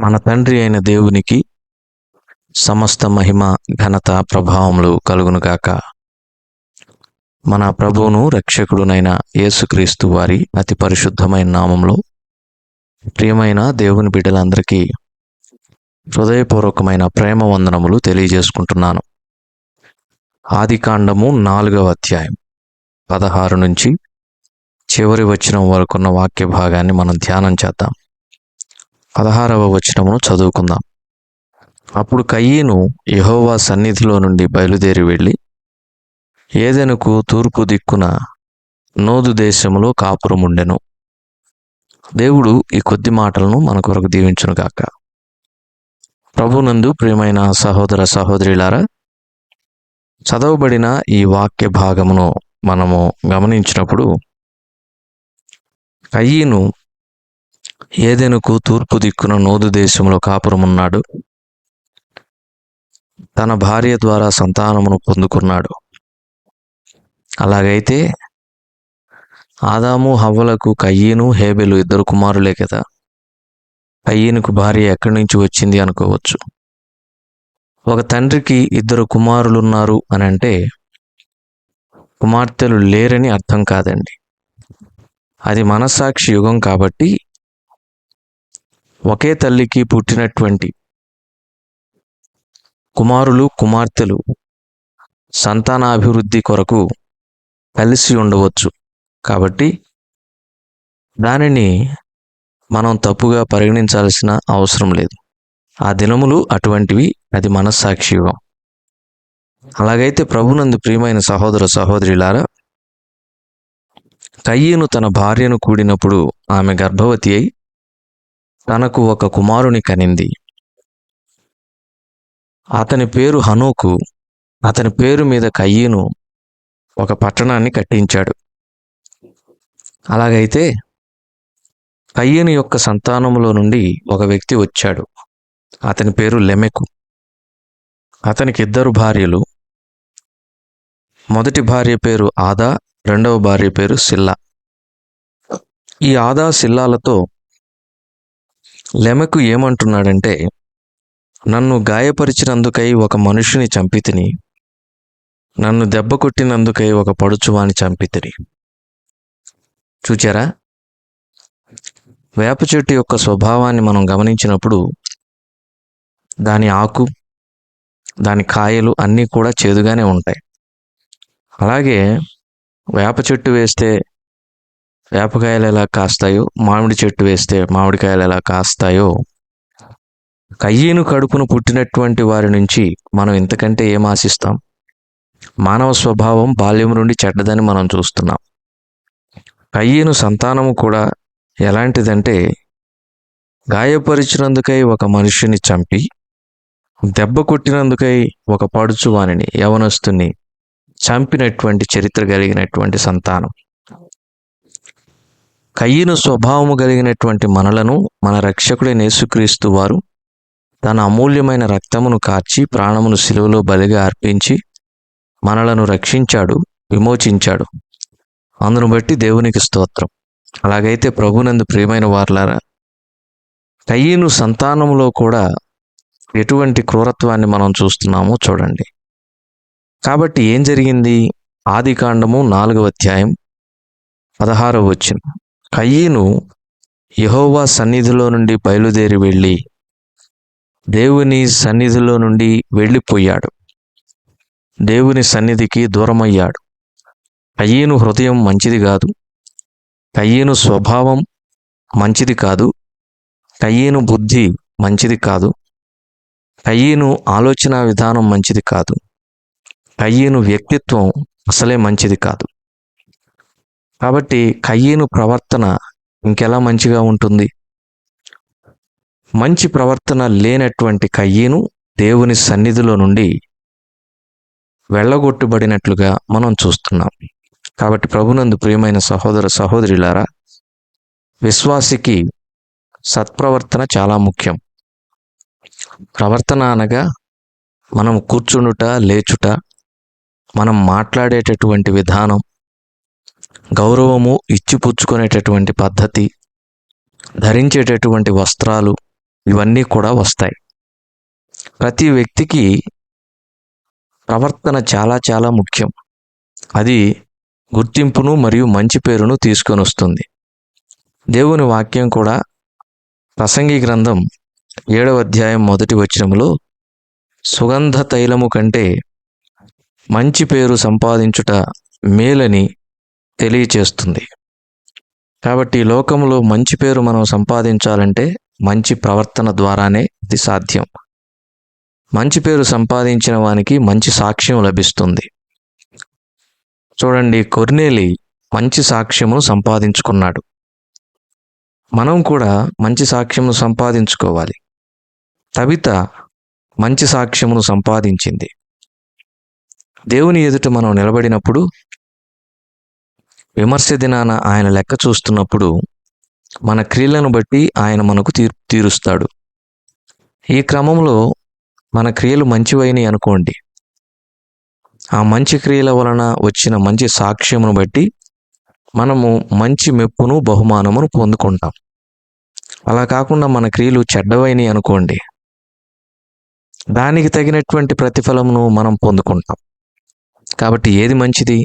మన తండ్రి అయిన దేవునికి సమస్త మహిమ ఘనత ప్రభావములు కలుగునుగాక మన ప్రభువును రక్షకుడునైన యేసుక్రీస్తు వారి అతి పరిశుద్ధమైన నామంలో ప్రియమైన దేవుని బిడ్డలందరికీ హృదయపూర్వకమైన ప్రేమ వందనములు తెలియజేసుకుంటున్నాను. ఆదికాండము నాలుగవ అధ్యాయం పదహారు నుంచి చివరి వచ్చిన వరకున్న వాక్య భాగాన్ని మనం ధ్యానం చేద్దాం. పదహారవ వచనమును చదువుకుందాం. అప్పుడు కయ్యను యహోవా సన్నిధిలో నుండి బయలుదేరి వెళ్ళి ఏదెనుకు తూర్పు దిక్కున నోదు దేశములో కాపురముండెను దేవుడు ఈ కొద్ది మాటలను మన కొరకు దీవించునుగాక ప్రభునందు ప్రియమైన సహోదర సహోదరిలారా చదవబడిన ఈ వాక్య భాగమును మనము గమనించినప్పుడు కయ్యను ఏదెనుకు తూర్పు దిక్కున నోదు దేశంలో కాపురమున్నాడు తన భార్య ద్వారా సంతానమును పొందుకున్నాడు. అలాగైతే ఆదాము హవ్వలకు కయ్యను హేబెలు ఇద్దరు కుమారులే కదా. కయ్యనుకు భార్య ఎక్కడి నుంచి వచ్చింది అనుకోవచ్చు. ఒక తండ్రికి ఇద్దరు కుమారులున్నారు అని అంటే కుమార్తెలు లేరని అర్థం కాదండి. అది మనస్సాక్షి యుగం కాబట్టి ఒకే తల్లికి పుట్టినటువంటి కుమారులు కుమార్తెలు సంతానాభివృద్ధి కొరకు కలిసి ఉండవచ్చు. కాబట్టి దానిని మనం తప్పుగా పరిగణించాల్సిన అవసరం లేదు. ఆ దినములు అటువంటివి అది మనస్సాక్షి యుగం. అలాగైతే ప్రభునందు ప్రియమైన సహోదర సహోదరిలారా కయ్యను తన భార్యను కూడినప్పుడు ఆమె గర్భవతి అయి తనకు ఒక కుమారుని కనింది. అతని పేరు హనోకు. అతని పేరు మీద కయ్యను ఒక పట్టణాన్ని కట్టించాడు. అలాగైతే కయ్యను యొక్క సంతానంలో నుండి ఒక వ్యక్తి వచ్చాడు. అతని పేరు లెమెకు. అతనికి ఇద్దరు భార్యలు. మొదటి భార్య పేరు ఆదా రెండవ భార్య పేరు సిల్లా. ఈ ఆదా సిల్లాలతో లెమెకు ఏమంటున్నాడంటే నన్ను గాయపరిచినందుకై ఒక మనుషుని చంపితిని నన్ను దెబ్బ కొట్టినందుకై ఒక పడుచువాని చంపితిని చూచారా? వేప చెట్టు యొక్క స్వభావాన్ని మనం గమనించినప్పుడు దాని ఆకు దాని కాయలు అన్నీ కూడా చేదుగానే ఉంటాయి. అలాగే వేప చెట్టు వేస్తే వేపకాయలు ఎలా కాస్తాయో? మామిడి చెట్టు వేస్తే మామిడికాయలు ఎలా కాస్తాయో? కయ్యేను కడుపును పుట్టినటువంటి వారి నుంచి మనం ఇంతకంటే ఏం ఆశిస్తాం? మానవ స్వభావం బాల్యం నుండి చెడ్డదని మనం చూస్తున్నాం. కయ్యేను సంతానము కూడా ఎలాంటిదంటే గాయపరిచినందుకై ఒక మనుషుని చంపి దెబ్బ కొట్టినందుకై ఒక పడుచువాణిని యవనస్తుని చంపినటువంటి చరిత్ర కలిగినటువంటి సంతానం. కయ్యను స్వభావము కలిగినటువంటి మనలను మన రక్షకుడైన యేసుక్రీస్తు వారు తన అమూల్యమైన రక్తమును కార్చి ప్రాణమును సిలువలో బలిగా అర్పించి మనలను రక్షించాడు విమోచించాడు. అందును బట్టి దేవునికి స్తోత్రం. అలాగైతే ప్రభునందు ప్రియమైన వార్లారా కయ్యను సంతానములో కూడా ఎటువంటి క్రూరత్వాన్ని మనం చూస్తున్నామో చూడండి. కాబట్టి ఏం జరిగింది? ఆది కాండము నాలుగవ అధ్యాయం పదహారవ వచ్చిన కయ్యను యహోవా సన్నిధిలో నుండి బయలుదేరి వెళ్ళి దేవుని సన్నిధిలో నుండి వెళ్ళిపోయాడు. దేవుని సన్నిధికి దూరమయ్యాడు. కయ్యను హృదయం మంచిది కాదు. కయ్యను స్వభావం మంచిది కాదు. కయ్యను బుద్ధి మంచిది కాదు. కయ్యను ఆలోచన విధానం మంచిది కాదు. కయ్యను వ్యక్తిత్వం అసలే మంచిది కాదు. కాబట్టి కయ్యేను ప్రవర్తన ఇంకెలా మంచిగా ఉంటుంది? మంచి ప్రవర్తన లేనటువంటి కయ్యేను దేవుని సన్నిధిలో నుండి వెళ్ళగొట్టుబడినట్లుగా మనం చూస్తున్నాం. కాబట్టి ప్రభునందు ప్రియమైన సహోదర సహోదరులారా విశ్వాసికి సత్ప్రవర్తన చాలా ముఖ్యం. ప్రవర్తన అనగా మనం కూర్చుండుట లేచుట మనం మాట్లాడేటటువంటి విధానం గౌరవము ఇచ్చిపుచ్చుకునేటటువంటి పద్ధతి ధరించేటటువంటి వస్త్రాలు ఇవన్నీ కూడా వస్తాయి. ప్రతి వ్యక్తికి ప్రవర్తన చాలా చాలా ముఖ్యం. అది గుర్తింపును మరియు మంచి పేరును తీసుకొని వస్తుంది దేవుని వాక్యం కూడా ప్రసంగి గ్రంథం ఏడవ అధ్యాయం మొదటి వచనంలో సుగంధ తైలము కంటే మంచి పేరు సంపాదించుట మేలని తెలియచేస్తుంది. కాబట్టి ఈ లోకంలో మంచి పేరు మనం సంపాదించాలంటే మంచి ప్రవర్తన ద్వారానే ఇది సాధ్యం. మంచి పేరు సంపాదించిన వానికి మంచి సాక్ష్యం లభిస్తుంది. చూడండి కొర్నేలి మంచి సాక్ష్యమును సంపాదించుకున్నాడు. మనం కూడా మంచి సాక్ష్యమును సంపాదించుకోవాలి. తబిత మంచి సాక్ష్యమును సంపాదించింది. దేవుని ఎదుట మనం నిలబడినప్పుడు విమర్శ దినాన ఆయన లెక్క చూస్తున్నప్పుడు మన క్రియలను బట్టి ఆయన మనకు తీర్ తీరుస్తాడు. ఈ క్రమంలో మన క్రియలు మంచివైనవి అనుకోండి. ఆ మంచి క్రియల వలన వచ్చిన మంచి సాక్ష్యమును బట్టి మనము మంచి మెప్పును బహుమానమును పొందుకుంటాం. అలా కాకుండా మన క్రియలు చెడ్డవైనవి అనుకోండి. దానికి తగినటువంటి ప్రతిఫలమును మనం పొందుకుంటాం. కాబట్టి ఏది మంచిది?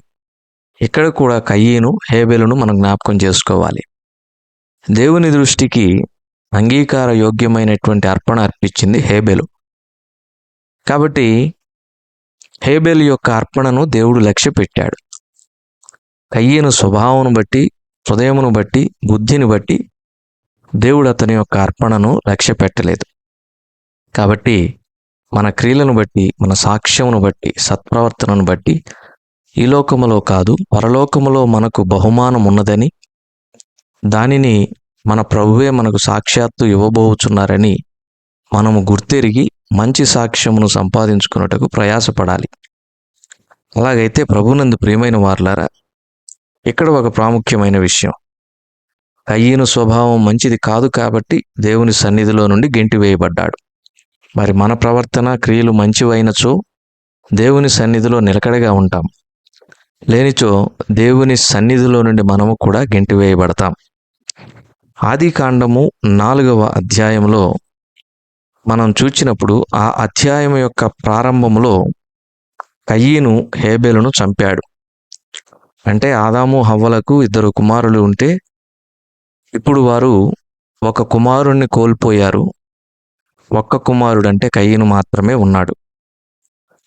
ఇక్కడ కూడా కయ్యను హేబెలును మనం జ్ఞాపకం చేసుకోవాలి. దేవుని దృష్టికి అంగీకార యోగ్యమైనటువంటి అర్పణ అర్పించింది హేబెలు. కాబట్టి హేబెల్ యొక్క అర్పణను దేవుడు లక్ష్య పెట్టాడు. కయ్యను స్వభావం బట్టి హృదయమును బట్టి బుద్ధిని బట్టి దేవుడు అతని యొక్క అర్పణను లక్ష్య పెట్టలేదు. కాబట్టి మన క్రియలను బట్టి మన సాక్ష్యమును బట్టి సత్ప్రవర్తనను బట్టి ఈ లోకములో కాదు పరలోకములో మనకు బహుమానం ఉన్నదని దానిని మన ప్రభువే మనకు సాక్షాత్తు ఇవ్వబోచున్నారని మనము గుర్తెరిగి మంచి సాక్ష్యమును సంపాదించుకున్నటకు ప్రయాసపడాలి. అలాగైతే ప్రభునందు ప్రియమైన వార్లారా ఇక్కడ ఒక ప్రాముఖ్యమైన విషయం. కయ్యను స్వభావం మంచిది కాదు కాబట్టి దేవుని సన్నిధిలో నుండి గెంటివేయబడ్డాడు మరి మన ప్రవర్తన క్రియలు మంచివైనచో దేవుని సన్నిధిలో నిలకడగా ఉంటాం. లేనిచో దేవుని సన్నిధిలో నుండి మనము కూడా గెంటివేయబడతాం. ఆది కాండము నాలుగవ అధ్యాయంలో మనం చూచినప్పుడు ఆ అధ్యాయం యొక్క ప్రారంభంలో కయ్యను హేబెలను చంపాడు. అంటే ఆదాము హవ్వలకు ఇద్దరు కుమారులు ఉంటే ఇప్పుడు వారు ఒక కుమారుణ్ణి కోల్పోయారు. ఒక్క కుమారుడు అంటే కయ్యను మాత్రమే ఉన్నాడు.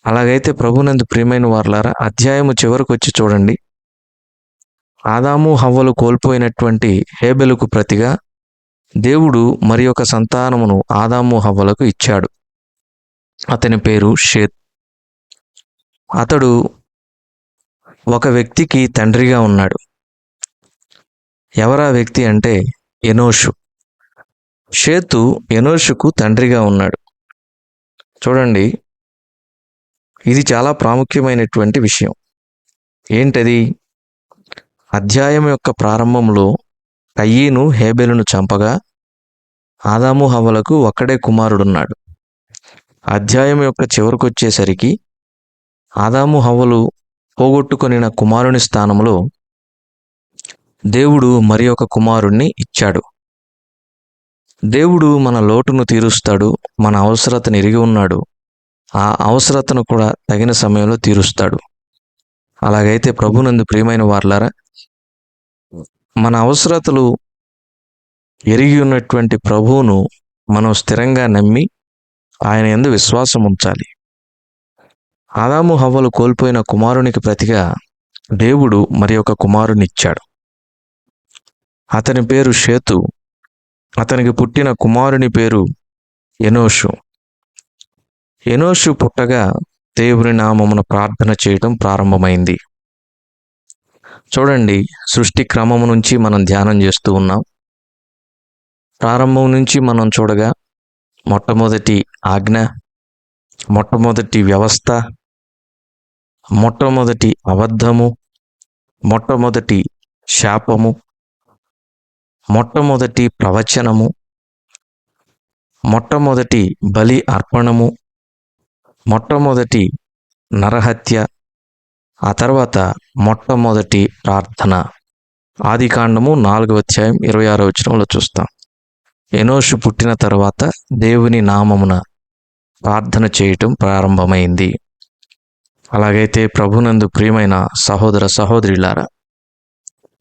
అలాగైతే ప్రభునందు ప్రియమైన వార్లారా అధ్యాయము చివరకు వచ్చి చూడండి. ఆదాము హవ్వలు కోల్పోయినటువంటి హేబెలుకు ప్రతిగా దేవుడు మరి ఒక సంతానమును ఆదాము హవ్వలకు ఇచ్చాడు. అతని పేరు షేత్. అతడు ఒక వ్యక్తికి తండ్రిగా ఉన్నాడు. ఎవరా వ్యక్తి అంటే ఎనోషు. షేతు ఎనోషుకు తండ్రిగా ఉన్నాడు. చూడండి ఇది చాలా ప్రాముఖ్యమైనటువంటి విషయం. ఏంటది? అధ్యాయం యొక్క ప్రారంభంలో కయ్యను హేబెలును చంపగా ఆదాము హవలకు ఒక్కడే కుమారుడున్నాడు. అధ్యాయం యొక్క చివరికొచ్చేసరికి ఆదాము హవ్వలు పోగొట్టుకొనిన కుమారుని స్థానంలో దేవుడు మరి ఒక కుమారుణ్ణి ఇచ్చాడు. దేవుడు మన లోటును తీరుస్తాడు మన అవసరతను ఎరిగి ఉన్నాడు ఆ అవసరతను కూడా తగిన సమయంలో తీరుస్తాడు. అలాగైతే ప్రభునందు ప్రియమైన వార్లారా మన అవసరతలు ఎరిగి ఉన్నటువంటి ప్రభువును మనం స్థిరంగా నమ్మి ఆయన ఎందు విశ్వాసం ఉంచాలి. ఆదాము హవ్వలు కోల్పోయిన కుమారునికి ప్రతిగా దేవుడు మరి ఒక కుమారునిచ్చాడు. అతని పేరు షేతు అతనికి పుట్టిన కుమారుని పేరు ఎనోషు. ఎనోషు పుట్టగా దేవుని నామమున ప్రార్థన చేయటం ప్రారంభమైంది. చూడండి సృష్టి క్రమము నుంచి మనం ధ్యానం చేస్తూ ఉన్నాం. ప్రారంభం నుంచి మనం చూడగా మొట్టమొదటి ఆజ్ఞ మొట్టమొదటి వ్యవస్థ మొట్టమొదటి అబద్ధము మొట్టమొదటి శాపము మొట్టమొదటి ప్రవచనము మొట్టమొదటి బలి అర్పణము మొట్టమొదటి నరహత్య ఆ తర్వాత మొట్టమొదటి ప్రార్థన. ఆదికాండము నాలుగవ అధ్యాయం ఇరవై ఆరో వచనంలో చూస్తాం. ఎనోషు పుట్టిన తర్వాత దేవుని నామమున ప్రార్థన చేయటం ప్రారంభమైంది. అలాగైతే ప్రభునందు ప్రియమైన సహోదర సహోదరులారా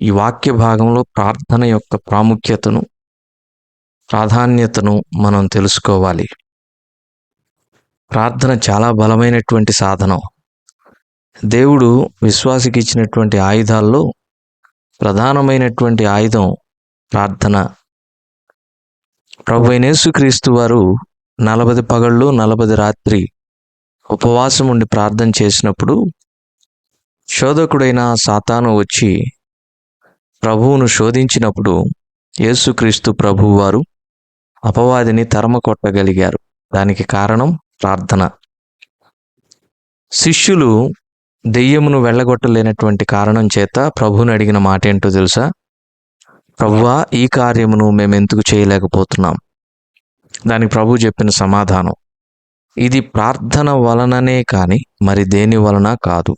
ఈ వాక్య భాగంలో ప్రార్థన యొక్క ప్రాముఖ్యతను ప్రాధాన్యతను మనం తెలుసుకోవాలి. ప్రార్థన చాలా బలమైనటువంటి సాధనం. దేవుడు విశ్వాసికి ఇచ్చినటువంటి ఆయుధాల్లో ప్రధానమైనటువంటి ఆయుధం ప్రార్థన. ప్రభు యేసుక్రీస్తు వారు నలభై పగళ్ళు నలభై రాత్రి ఉపవాసం ఉండి ప్రార్థన చేసినప్పుడు శోధకుడైన సాతాను వచ్చి ప్రభువును శోధించినప్పుడు యేసుక్రీస్తు ప్రభువు వారు అపవాదిని తరమ కొట్టగలిగారు దానికి కారణం ప్రార్థన. శిష్యులు దెయ్యమును వెళ్ళగొట్టలేనటువంటి కారణం చేత ప్రభువుని అడిగిన మాట ఏంటో తెలుసా? ప్రభువా ఈ కార్యమును మేము ఎందుకు చేయలేకపోతున్నాం? దానికి ప్రభు చెప్పిన సమాధానం ఇది ప్రార్థన వలననే కానీ మరి దేని వలన కాదు.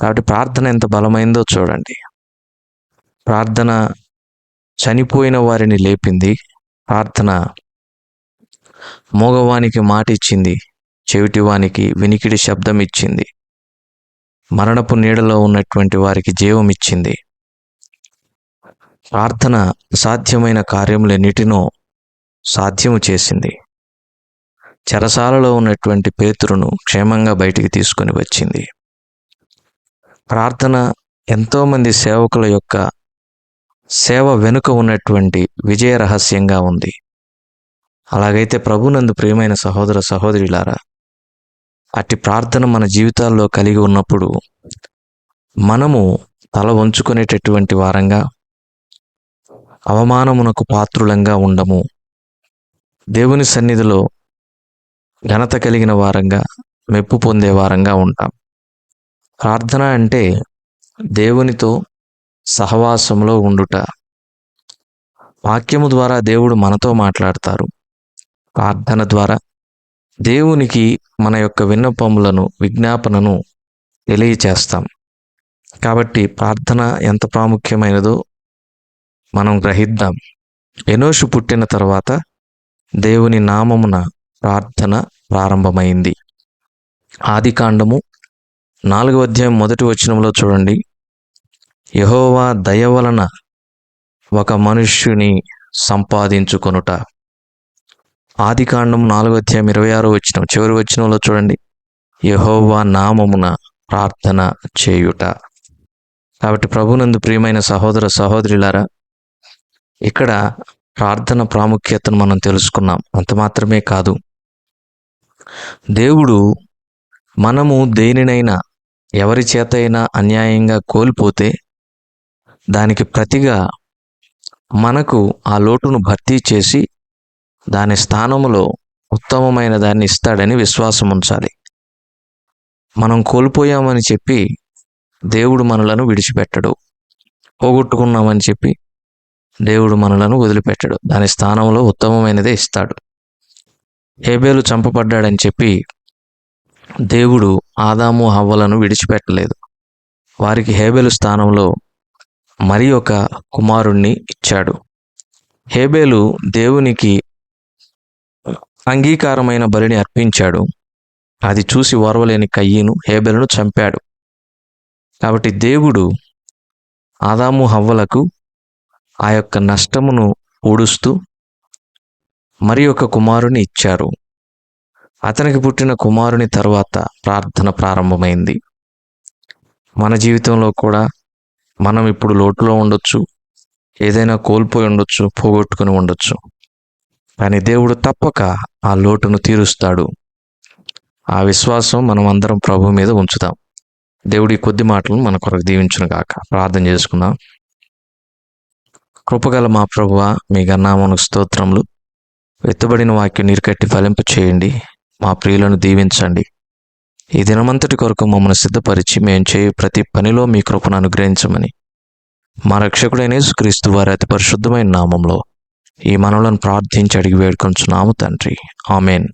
కాబట్టి ప్రార్థన ఎంత బలమైందో చూడండి. ప్రార్థన చనిపోయిన వారిని లేపింది ప్రార్థన మోగవానికి మాట ఇచ్చింది చెవిటివానికి వినికిడి శబ్దం ఇచ్చింది మరణపు నీడలో ఉన్నటువంటి వారికి జీవం ఇచ్చింది ప్రార్థన సాధ్యమైన కార్యములన్నిటినో సాధ్యము చేసింది. చెరసాలలో ఉన్నటువంటి పేతురును క్షేమంగా బయటికి తీసుకొని వచ్చింది. ప్రార్థన ఎంతోమంది సేవకుల యొక్క సేవ వెనుక ఉన్నటువంటి విజయ రహస్యంగా ఉంది. అలాగైతే ప్రభునందు ప్రియమైన సహోదర సహోదరులారా అట్టి ప్రార్థన మన జీవితాల్లో కలిగి ఉన్నప్పుడు మనము తల వంచుకునేటటువంటి వారంగా అవమానమునకు పాత్రులంగా ఉండము. దేవుని సన్నిధిలో ఘనత కలిగిన వారంగా మెప్పు పొందే వారంగా ఉంటాం. ప్రార్థన అంటే దేవునితో సహవాసంలో ఉండుట. వాక్యము ద్వారా దేవుడు మనతో మాట్లాడతారు. ప్రార్థన ద్వారా దేవునికి మన యొక్క విన్నపములను విజ్ఞాపనను తెలియచేస్తాం. కాబట్టి ప్రార్థన ఎంత ప్రాముఖ్యమైనదో మనం గ్రహిద్దాం. ఎనోషు పుట్టిన తర్వాత దేవుని నామమున ప్రార్థన ప్రారంభమైంది. ఆది కాండము నాలుగవ అధ్యాయం మొదటి వచనంలో చూడండి. యహోవా దయ వలన ఒక మనుష్యుని సంపాదించుకొనుట. ఆది కాండం నాలుగో అధ్యాయం ఇరవై ఆరో వచ్చిన చివరి వచనంలో చూడండి. యహోవా నామమున ప్రార్థన చేయుట. కాబట్టి ప్రభునందు ప్రియమైన సహోదర సహోదరులారా ఇక్కడ ప్రార్థన ప్రాముఖ్యతను మనం తెలుసుకున్నాం. అంత మాత్రమే కాదు. దేవుడు మనము దేనినైనా ఎవరి చేత అయినా అన్యాయంగా కోల్పోతే దానికి ప్రతిగా మనకు ఆ లోటును భర్తీ చేసి దాని స్థానములో ఉత్తమమైన దాన్ని ఇస్తాడని విశ్వాసం ఉంచాలి. మనం కోల్పోయామని చెప్పి దేవుడు మనలను విడిచిపెట్టడు. పోగొట్టుకున్నామని చెప్పి దేవుడు మనలను వదిలిపెట్టడు. దాని స్థానంలో ఉత్తమమైనదే ఇస్తాడు. హేబేలు చంపబడ్డాడని చెప్పి దేవుడు ఆదాము హవ్వలను విడిచిపెట్టలేదు. వారికి హేబేలు స్థానంలో మరి ఒక కుమారుణ్ణి ఇచ్చాడు. హేబేలు దేవునికి అంగీకారమైన బలిని అర్పించాడు. అది చూసి ఓర్వలేని కయ్యను హేబెలను చంపాడు. కాబట్టి దేవుడు ఆదాము హవ్వలకు ఆ యొక్క నష్టమును ఊడుస్తూ మరి ఒక కుమారుని ఇచ్చారు. అతనికి పుట్టిన కుమారుని తర్వాత ప్రార్థన ప్రారంభమైంది. మన జీవితంలో కూడా మనం ఇప్పుడు లోటులో ఉండొచ్చు ఏదైనా కోల్పోయి ఉండొచ్చు పోగొట్టుకుని ఉండొచ్చు. కానీ దేవుడు తప్పక ఆ లోటును తీరుస్తాడు. ఆ విశ్వాసం మనం అందరం ప్రభు మీద ఉంచుదాం. దేవుడి కొద్ది మాటలను మన కొరకు దీవించును గాక. ప్రార్థన చేసుకుందాం. కృపగల మా ప్రభువ మీ గన్నామను స్తోత్రములు. వెత్తబడిన వాక్యం నీరుకట్టి ఫలింపు చేయండి. మా ప్రియులను దీవించండి. ఈ దినమంతటి కొరకు మమ్మల్ని సిద్ధపరిచి మేము చేయ ప్రతి పనిలో మీ కృపను అనుగ్రహించమని. మా రక్షకుడైన క్రీస్తు వారి అతి పరిశుద్ధమైన నామంలో ఈ మనలను ప్రార్థించి అడిగి వేడుకొంచున్నాము తండ్రి. ఆమెన్.